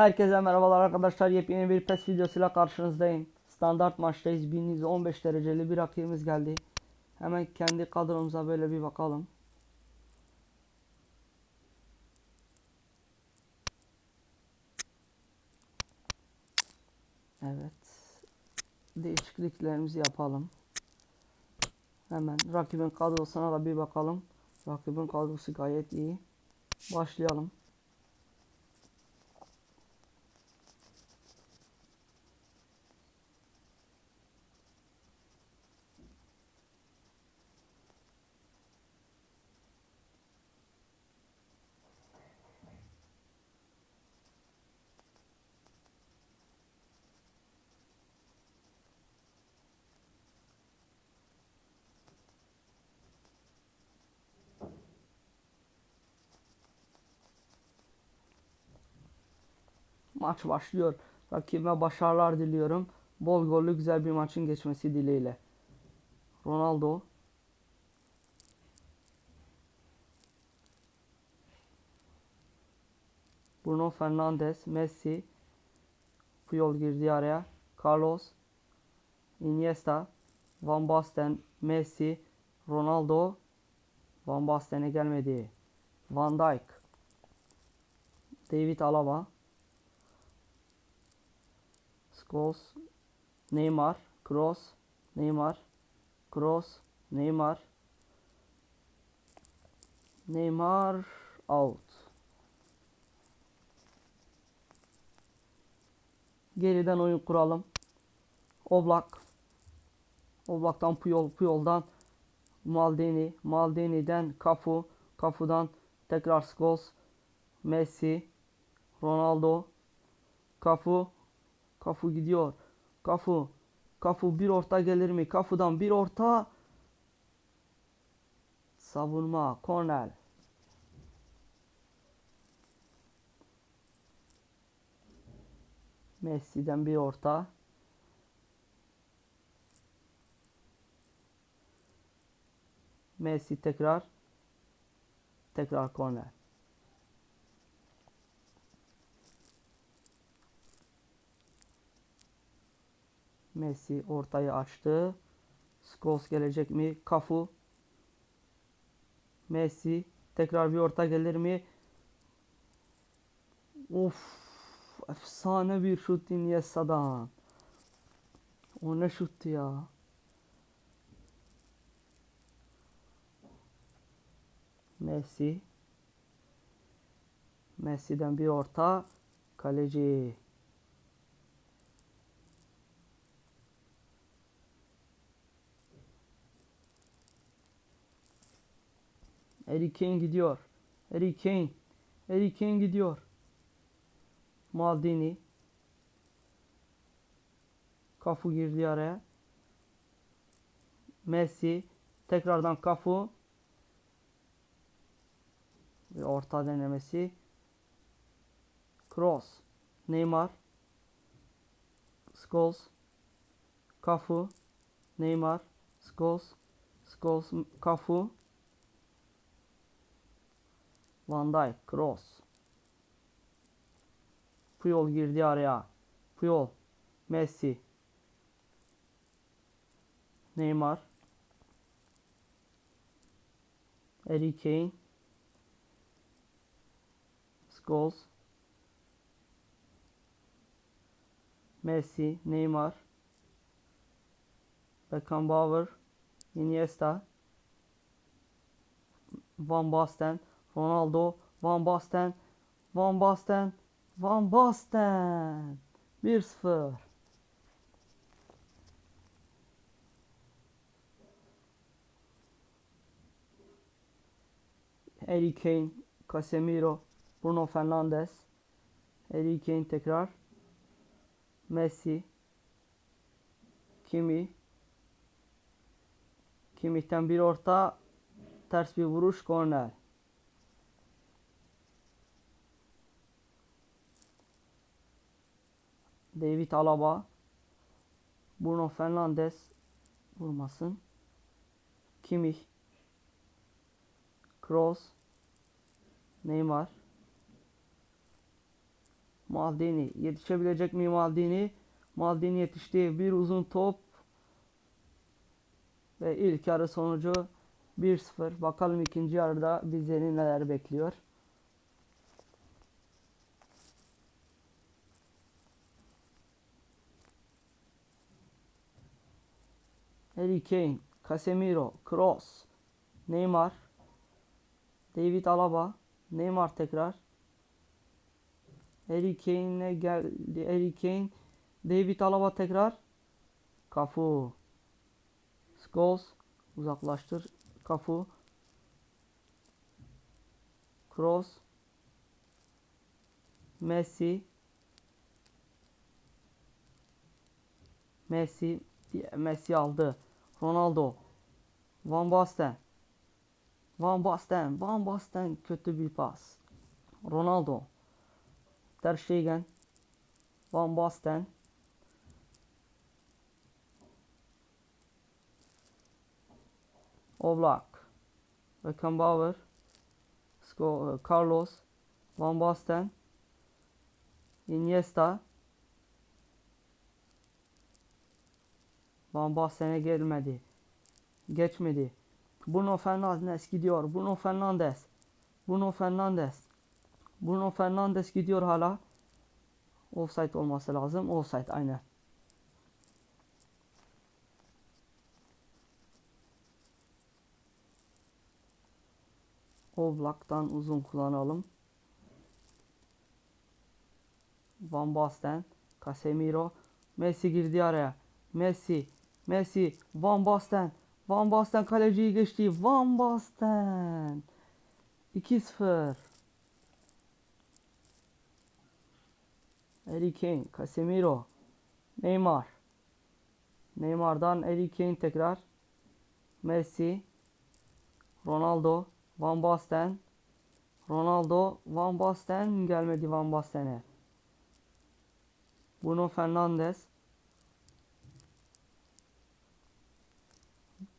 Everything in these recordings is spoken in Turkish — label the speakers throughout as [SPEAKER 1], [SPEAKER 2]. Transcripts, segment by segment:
[SPEAKER 1] Herkese merhabalar arkadaşlar. Yepyeni bir PES videosuyla karşınızdayım. Standart maçtayız. 1115 dereceli bir rakibimiz geldi. Hemen kendi kadromuza böyle bir bakalım. Evet. Değişikliklerimizi yapalım. Hemen rakibin kadrosuna da bir bakalım. Rakibin kadrosu gayet iyi. Başlayalım. Maç başlıyor. Rakibime başarılar diliyorum. Bol gollü güzel bir maçın geçmesi dileğiyle. Ronaldo. Bruno Fernandes, Messi. Puyol girdi araya. Carlos. Iniesta. Van Basten, Messi. Ronaldo. Van Basten'e gelmedi. Van Dijk. David Alaba. Scholes, Neymar, Kroos, Neymar, Kroos, Neymar, Neymar out. Geriden oyun kuralım. Oblak. Oblak'tan Puyol, Puyol'dan Maldini, Maldini'den Cafu, Cafu'dan tekrar Scholes, Messi, Ronaldo, Cafu, Kafu gidiyor. Kafu. Kafu bir orta gelir mi? Kafu'dan bir orta. Savunma. Kornel. Messi'den bir orta. Messi tekrar. Tekrar korner. Messi ortayı açtı. Scholes gelecek mi? Kafu. Messi. Tekrar bir orta gelir mi? Of. Efsane bir şut Iniesta'dan. O ne şuttu ya. Messi. Messi'den bir orta. Kaleci. Harry Kane gidiyor. Harry Kane. Harry Kane gidiyor. Maldini. Kafu girdi araya. Messi. Tekrardan Kafu. Bir orta denemesi. Cross. Neymar. Scholes. Kafu. Neymar. Scholes. Scholes. Kafu. Van Dijk, Kroos. Puyol girdi araya. Puyol, Messi. Neymar. Harry Kane. Scholes. Messi, Neymar. Beckenbauer. Iniesta. Van Basten. Ronaldo, Van Basten, Van Basten, Van Basten. 1-0. Harry Kane, Casemiro, Bruno Fernandes, Harry Kane tekrar, Messi, Kimi, Kimi'ten bir orta, ters bir vuruş, korner. David Alaba, Bruno Fernandes vurmasın. Kimmich, Kroos, Neymar, Maldini. Yetişebilecek mi Maldini? Maldini yetişti. Bir uzun top. Ve ilk yarı sonucu 1-0. Bakalım ikinci yarıda bizleri neler bekliyor. Harry Kane, Casemiro, Kroos, Neymar, David Alaba, Neymar tekrar. Harry Kane'e geldi. Harry Kane, David Alaba tekrar. Cafu. Scholes uzaklaştır. Cafu. Kroos. Messi. Messi Messi aldı. Ronaldo. Van Basten. Van Basten. Van Basten kötü bir pas. Ronaldo. Ter Stegen. Van Basten. Oblak. Beckenbauer. Carlos. Van Basten. Iniesta. Van Basten'e gelmedi. Geçmedi. Bruno Fernandes gidiyor. Bruno Fernandes. Bruno Fernandes. Bruno Fernandes gidiyor hala. Offside olması lazım. Offside aynen. Oblak'tan uzun kullanalım. Van Basten, Casemiro, Messi girdi araya. Messi, Messi, Van Basten, Van Basten kaleciyi geçti. Van Basten. 2-0. Harry Kane, Casemiro, Neymar. Neymar'dan Harry Kane tekrar. Messi, Ronaldo, Van Basten, Ronaldo, Van Basten gelmedi Van Basten'e. Bruno Fernandes.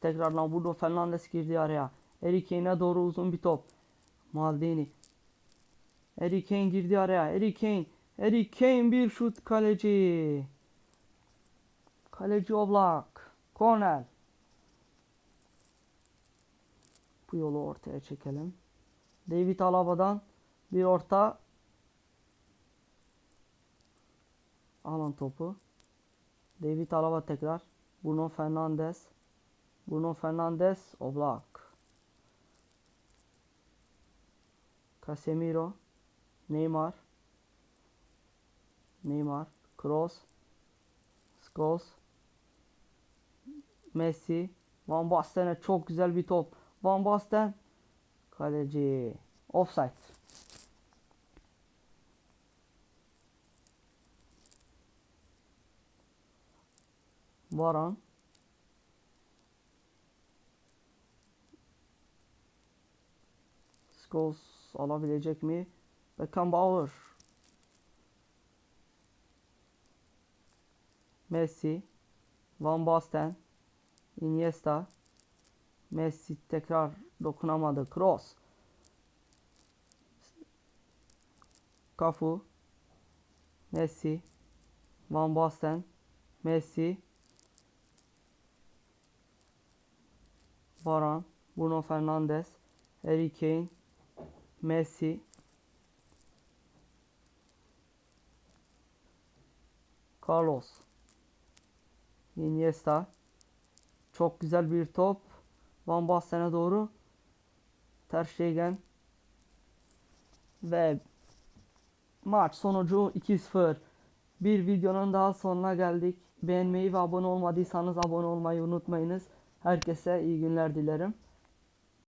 [SPEAKER 1] Tekrardan Bruno Fernandes girdi araya. Harry Kane'e doğru uzun bir top. Maldini. Harry Kane girdi araya. Harry Kane. Harry Kane bir şut kaleci. Kaleci Oblak. Cornel. Bu yolu ortaya çekelim. David Alaba'dan bir orta. Alın topu. David Alaba tekrar. Bruno Fernandes. Bruno Fernandes. Oblak. Casemiro. Neymar. Neymar. Kroos. Scholes. Messi. Van Basten'e çok güzel bir top. Van Basten. Kaleci. Offside. Varan. Scholes alabilecek mi? Beckenbauer. Messi. Van Basten. Iniesta. Messi tekrar dokunamadı. Cross. Cafu. Messi. Van Basten. Messi. Varane. Bruno Fernandes. Harry Kane. Messi. Carlos. Iniesta. Çok güzel bir top. Van Basten'e doğru. Ter Stegen. Ve maç sonucu 2-0. Bir videonun daha sonuna geldik. Beğenmeyi ve abone olmadıysanız abone olmayı unutmayınız. Herkese iyi günler dilerim.